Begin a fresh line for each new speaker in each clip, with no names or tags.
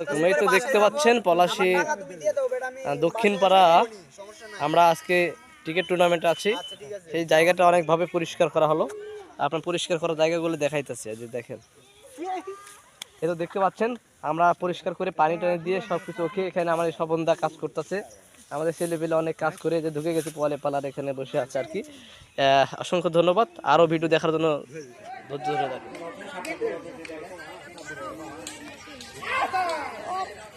এই তো দেখতে পাচ্ছেন পলাশি আহ, দক্ষিণ পাড়া আমরা আজকে ক্রিকেট টুর্নামেন্টে আছি। সেই জায়গাটা অনেকভাবে পরিষ্কার করা হলো। আপনার পরিষ্কার করা জায়গাগুলো দেখাইতেছে এই যে দেখেন। এই তো দেখতে পাচ্ছেন আমরা পরিষ্কার করে পানি টানি দিয়ে সব কিছু ওকে এখানে আমার সব বন্ধা কাজ করতেছে। আমাদের ছেলে পেলে অনেক কাজ করে যে ঢুকে গেছে পলে পালার এখানে বসে আছে আর কি। অসংখ্য ধন্যবাদ। আরও ভিডিও দেখার জন্য ধৈর্য ধরে রাখুন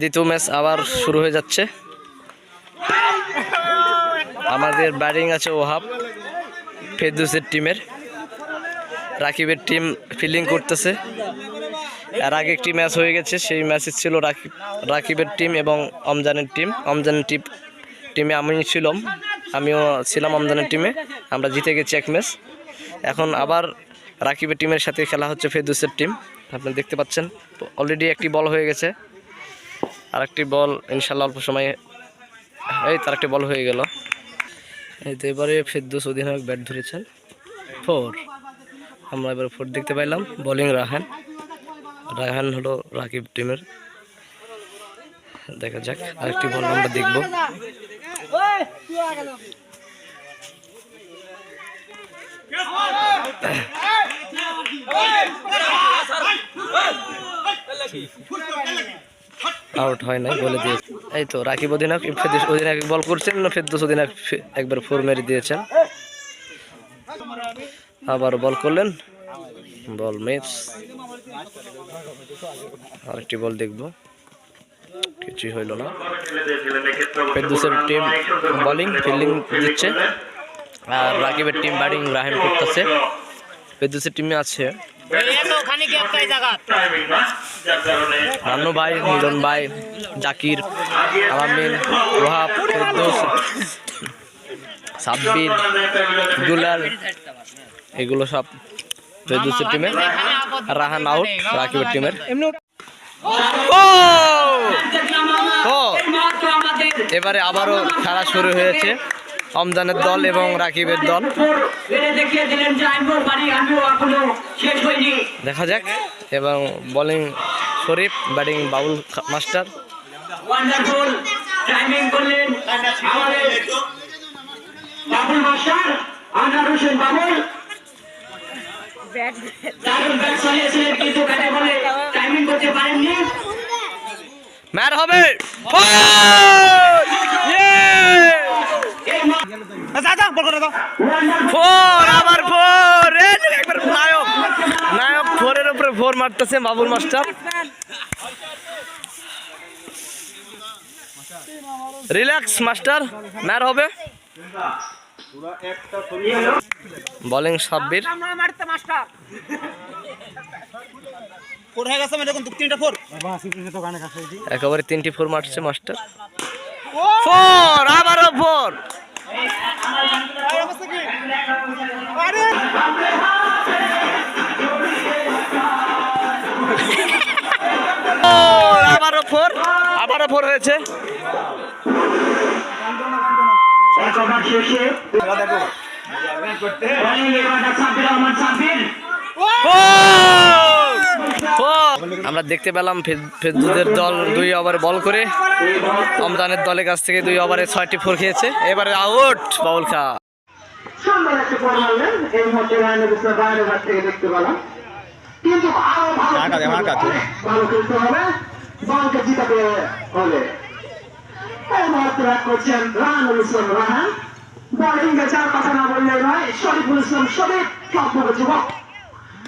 দ্বিতীয় ম্যাচ আবার শুরু হয়ে যাচ্ছে। আমাদের ব্যাটিং আছে ওহাব ফেদুসের টিমের। রাকিবের টিম ফিল্ডিং করতেছে। আর আগে একটি ম্যাচ হয়ে গেছে, সেই ম্যাচে ছিল রাকিব রাকিবের টিম এবং অমজানের টিম। অমজানের টিম টিমে আমি ছিলাম, আমিও ছিলাম অমজানের টিমে। আমরা জিতে গেছি এক ম্যাচ। এখন আবার রাকিবের টিমের সাথে খেলা হচ্ছে ফেদুসের টিম। আপনি দেখতে পাচ্ছেন অলরেডি একটি বল হয়ে গেছে। আর একটি বল ইনশাল্লাহ অল্প সময়ে এই তার একটি বল হয়ে গেল এই তো এবারে ফেদুস অধিনায়ক ব্যাট ধরেছেন ফোর আমরা এবার ফোর দেখতে পাইলাম বোলিং রাহান রাহান হলো রাকিব টিমের দেখা যাক আরেকটি বল আমরা দেখব আউট হয় নাই, বলে দিয়ে এই তো, রাকিব অধিনায়ক ফেদুস অধিনায়ক বল করছেন না ফেদুস অধিনায়ক একবার ফোর মেরে দিয়েছেন। আবার বল করলেন, বল মিস। আরেকটি বল দেখব। কিছুই হইল না। ফেরদুসের টিম বোলিং ফিল্ডিং দিচ্ছে। আর রাকিবের টিম ব্যাটিং রাহেম করতেছে। ফেরদুসের টিমে আছে রান্নু ভাই মিলন ভাই জাকির আলামিন ওহাব ফেরদুস সাব্বির দুলাল এগুলো সব ফেরদুসের টিমের রাহান আউট রাকিবের টিমের! এবারে আবারও খেলা শুরু হয়েছে। রমজানের দল এবং রাকিবের দল। দেখা যাক। এবং bowling Sharif batting Babul master.
Wonderful timing করলেন আমাদের বাবুল মাস্টার আনার হোসেন বাবুল দারুণ ব্যাট চালিয়েছিলেন কিন্তু ব্যাটে বলে টাইমিং করতে পারেননি
ম্যার হবে
এই
ফোর আবার ফোর। একবার নায়ক নায়ক ফোরের উপরে ফোর মারতেছে বাবুল মাস্টার। রিল্যাক্স মাস্টার ম্যার হবে। বোলিং সাব্বির। একেবারে তিনটি ফোর মারছে মাস্টার। ফোর আবারও ফোর। আবারও ফোর? আবারও ফোর হয়েছে?
এক
আমরা দেখতে পেলাম ফে- ফেরদুদের দল দুই ওভারে বল করে। রমজানের দলের কাছ থেকে দুই ওভারে ছয়টি ফোর খেয়েছে। এবারে আউট বাউল খা।
বল চার কথা না বললে নয় শরীফুল ইসলাম শরীফ যুবক।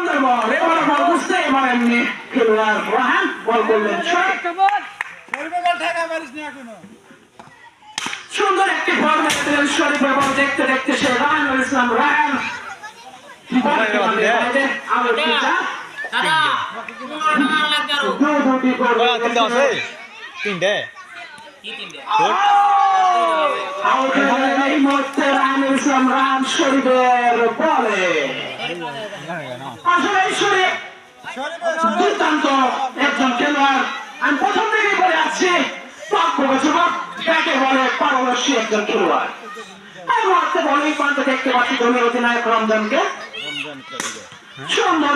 সুন্দর বল এবার শরীফ সুন্দর একটি বল মেরেছিলেন শরীফের বল দেখতে দেখতে সে রাহানুল ইসলাম রাহান
তিনটে
শরীফের বলে আসলে এই দুর্দান্ত একজন খেলোয়াড় আমি প্রথম থেকেই বলে আসছি পক্ষ যুবক বলে পারদর্শী একজন খেলোয়াড় এই মুহূর্তে বলিং প্রান্তে দেখতে পাচ্ছি দলীয় অধিনায়ক রমজানকে সুন্দর।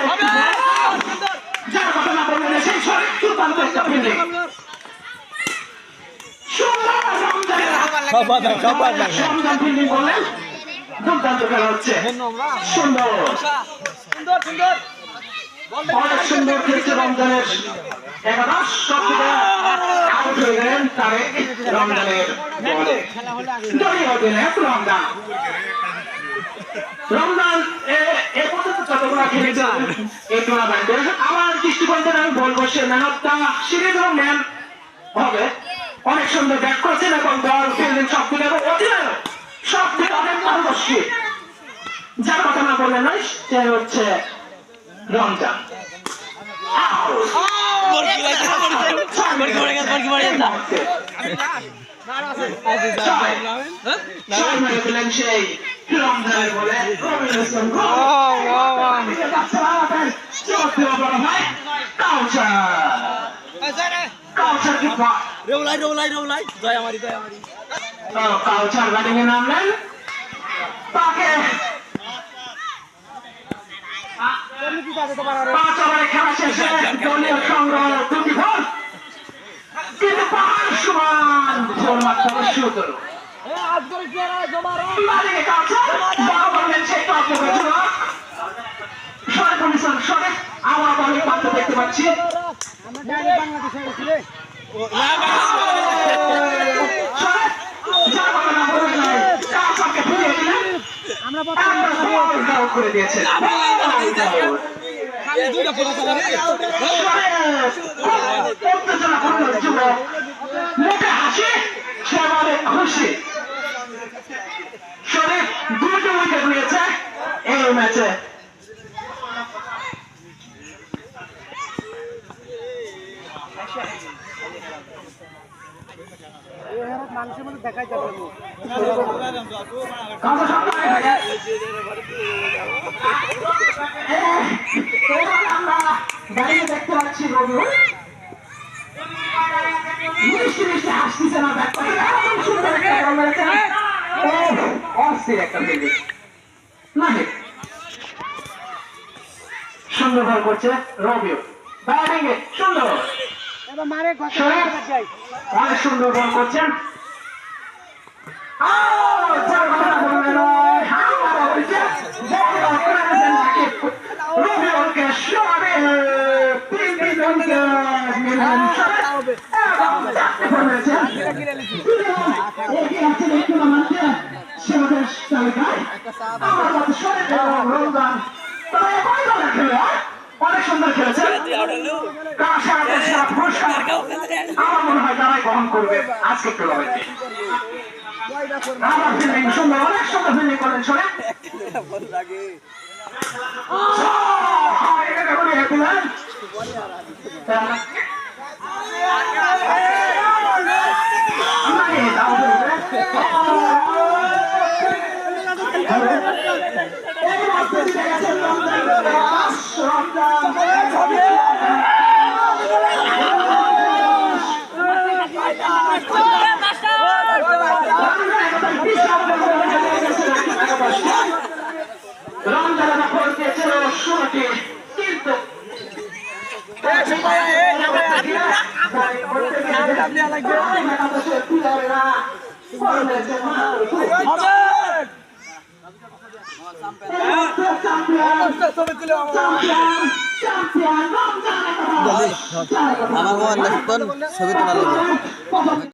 যার কথা না বললেন সেই শরীর দুর্দান্ত একটা ফিল্ডিং সুন্দর রমজানের। রমজান ফিল্ডিং করলেন দুর্দান্ত খেলা হচ্ছে। সুন্দর। অনেক সুন্দর খেলছে রমজানের একাদশ সবথেকে আউট হয়ে গেলেন তারেক রমজানের বলে। দলীয় অধিনায়ক রমজান। রমজান এ- এ পর্যন্ত যতগুলো খেলেছেন এই টুর্নামেন্টে আমার দৃষ্টিকোণ থেকে আমি বলব সে ম্যান অফ দ্য সিরিজ এবং ম্যান হবে। অনেক সুন্দর ব্যাট করেছেন এবং দল ফিল্ডিং সব দিকে অধিনায়ক সব দিকে পারদর্শী যার কথা না বললে নয় সে হচ্ছে বলে পা-
রৌলাই রৌলাই রৌলাই জয় আমারি জয় আমারি
ও, কাউসার ব্যাটিং এ নামলেন পাঁচ ওভারে খেলা শেষে দলীয় সংগ্রহ দুটি বল কিন্তু পাহাড় সমান ঝোল মারতে বড় বললেন সেই টপ করেছিল সরে কমিশন সরে আমার বলে পাত্র দেখতে পাচ্ছি সরে যা বলে না বলে নাই কাউসারকে ফিরিয়ে দিলেন আমরা আউট করে দিয়েছেন। মুখে হাসি সে খুশি। শরীফ দুটো উইকেট নিয়েছে এই ম্যাচে এবার আমরা দাঁড়িয়ে দেখতে পাচ্ছি মিষ্টি মিষ্টি হাসতেছে না সুন্দর একটা বল মেরেছে ও অস্থির একটা ফিল্ডিং না সুন্দর বল করছে রবিও সুন্দর শরীফ অনেক সুন্দর বল করছেন। অনেক সুন্দর আমার মনে হয় তারাই গ্রহণ করবে। আজকে টুর্নামেন্টে আমার ফিল্ডিং সুন্দর অনেক সুন্দর ফিল্ডিং করলেন শোনে রমজানা
আমার মোবাইল ছবি তোলা লাগবে